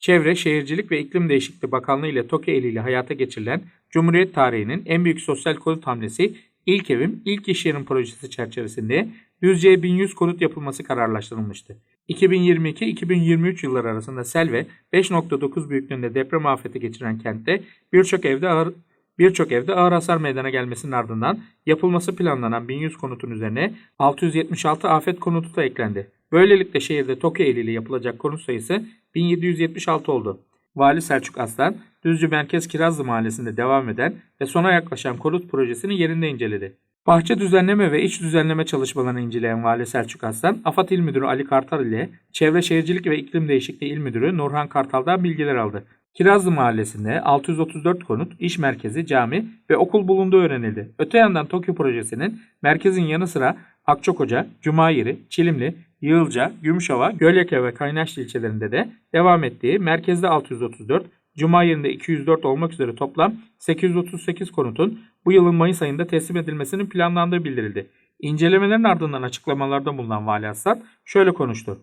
Çevre, Şehircilik ve İklim Değişikliği Bakanlığı ile TOKİ eliyle hayata geçirilen Cumhuriyet tarihinin en büyük sosyal konut hamlesi İlk Evim, İlk İş Yerim projesi çerçevesinde Düzce'ye 1100 konut yapılması kararlaştırılmıştı. 2022-2023 yılları arasında sel ve 5.9 büyüklüğünde deprem afeti geçiren kentte birçok evde ağır birçok evde ağır hasar meydana gelmesinin ardından yapılması planlanan 1100 konutun üzerine 676 afet konutu da eklendi. Böylelikle şehirde TOKİ eliyle yapılacak konut sayısı 1776 oldu. Vali Selçuk Aslan, Düzce Merkez Kirazlı Mahallesi'nde devam eden ve sona yaklaşan konut projesini yerinde inceledi. Bahçe düzenleme ve iç düzenleme çalışmalarını inceleyen Vali Selçuk Aslan, AFAD İl Müdürü Ali Kartal ile Çevre Şehircilik ve İklim Değişikliği İl Müdürü Nurhan Kartal'dan bilgiler aldı. Kirazlı Mahallesi'nde 634 konut, iş merkezi, cami ve okul bulunduğu öğrenildi. Öte yandan Tokyo projesinin merkezin yanı sıra Akçakoca, Cumayeri, Çilimli, Yığılca, Gümüşhava, Gölyaka ve Kaynaşlı ilçelerinde de devam ettiği merkezde 634, Cumayeri'nde 204 olmak üzere toplam 838 konutun bu yılın Mayıs ayında teslim edilmesinin planlandığı bildirildi. İncelemelerin ardından açıklamalarda bulunan Vali Aslan şöyle konuştu.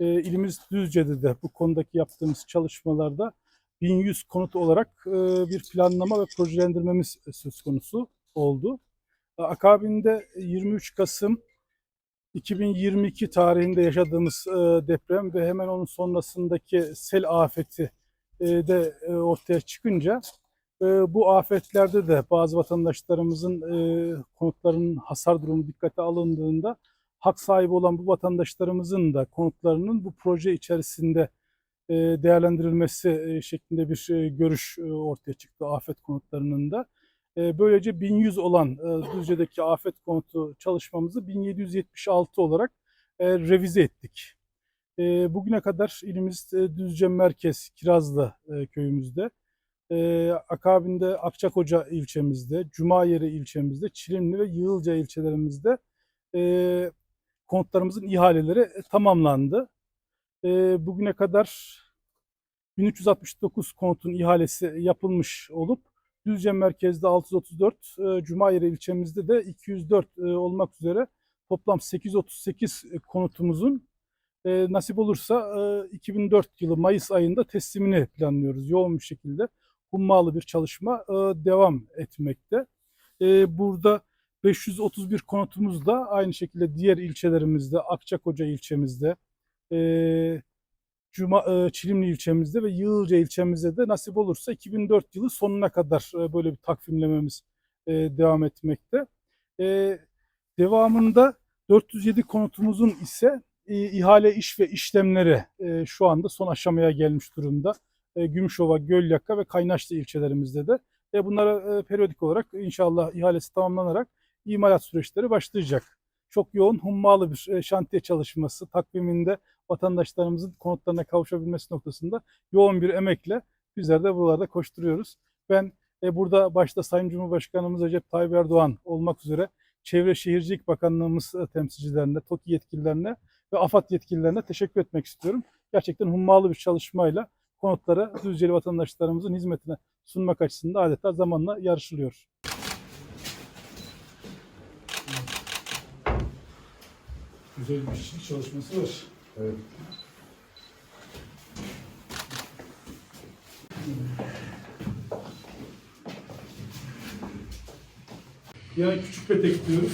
E, ilimiz Düzce'de de bu konudaki yaptığımız çalışmalarda 1100 konut olarak e, bir planlama ve projelendirmemiz söz konusu oldu. E, Akabinde 23 Kasım 2022 tarihinde yaşadığımız e, deprem ve hemen onun sonrasındaki sel afeti e, de e, ortaya çıkınca e, bu afetlerde de bazı vatandaşlarımızın e, konutlarının hasar durumu dikkate alındığında hak sahibi olan bu vatandaşlarımızın da konutlarının bu proje içerisinde e, değerlendirilmesi e, şeklinde bir e, görüş ortaya çıktı afet konutlarının da. Böylece 1100 olan Düzce'deki afet konutu çalışmamızı 1776 olarak revize ettik. Bugüne kadar ilimiz Düzce Merkez Kirazlı köyümüzde, akabinde Akçakoca ilçemizde, Cumayeri ilçemizde, Çilimli ve Yığılca ilçelerimizde e, konutlarımızın ihaleleri e, tamamlandı. E, bugüne kadar 1369 konutun ihalesi yapılmış olup Düzce merkezde 634, e, Cumayeri ilçemizde de 204 e, olmak üzere toplam 838 konutumuzun e, nasip olursa e, 2004 yılı Mayıs ayında teslimini planlıyoruz. Yoğun bir şekilde hummalı bir çalışma e, devam etmekte. E, burada 531 konutumuz da aynı şekilde diğer ilçelerimizde, Akçakoca ilçemizde, e, Cuma, e, Çilimli ilçemizde ve Yığılca ilçemizde de nasip olursa 2004 yılı sonuna kadar e, böyle bir takvimlememiz e, devam etmekte. E, devamında 407 konutumuzun ise e, ihale iş ve işlemleri e, şu anda son aşamaya gelmiş durumda. E, Gümüşova, Gölyaka ve Kaynaşlı ilçelerimizde de. E, bunlara e, periyodik olarak inşallah ihalesi tamamlanarak imalat süreçleri başlayacak. Çok yoğun hummalı bir e, şantiye çalışması takviminde vatandaşlarımızın konutlarına kavuşabilmesi noktasında yoğun bir emekle bizler de buralarda koşturuyoruz. Ben e, burada başta Sayın Cumhurbaşkanımız Recep Tayyip Erdoğan olmak üzere Çevre Şehircilik Bakanlığımız e, temsilcilerine, TOKİ yetkililerine ve AFAD yetkililerine teşekkür etmek istiyorum. Gerçekten hummalı bir çalışmayla konutları Düzceli vatandaşlarımızın hizmetine sunmak açısından adeta zamanla yarışılıyor. Güzel bir işçilik çalışması var. Evet. Yani küçük petek diyoruz.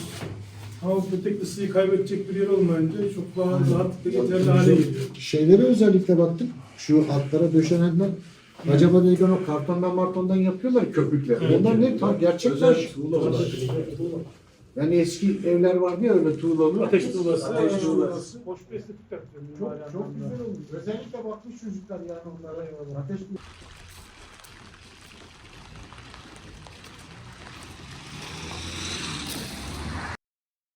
Ama petek ısıyı kaybedecek bir yer olmayınca çok daha rahatlıkla yeterli hale geliyor. Şeylere özellikle baktık. Şu altlara döşenenler acaba dedik o kartondan martondan yapıyorlar köpükleri. Onlar ne? Ta, gerçek taş. Yani eski evler vardı ya öyle tuğlalı. Ateş tuğlası. Ateş tuğlası. Hoş bir estetik katıyor. Çok, çok güzel olmuş. Özellikle bakmış çocuklar yani onlara. Ateş tuğlası.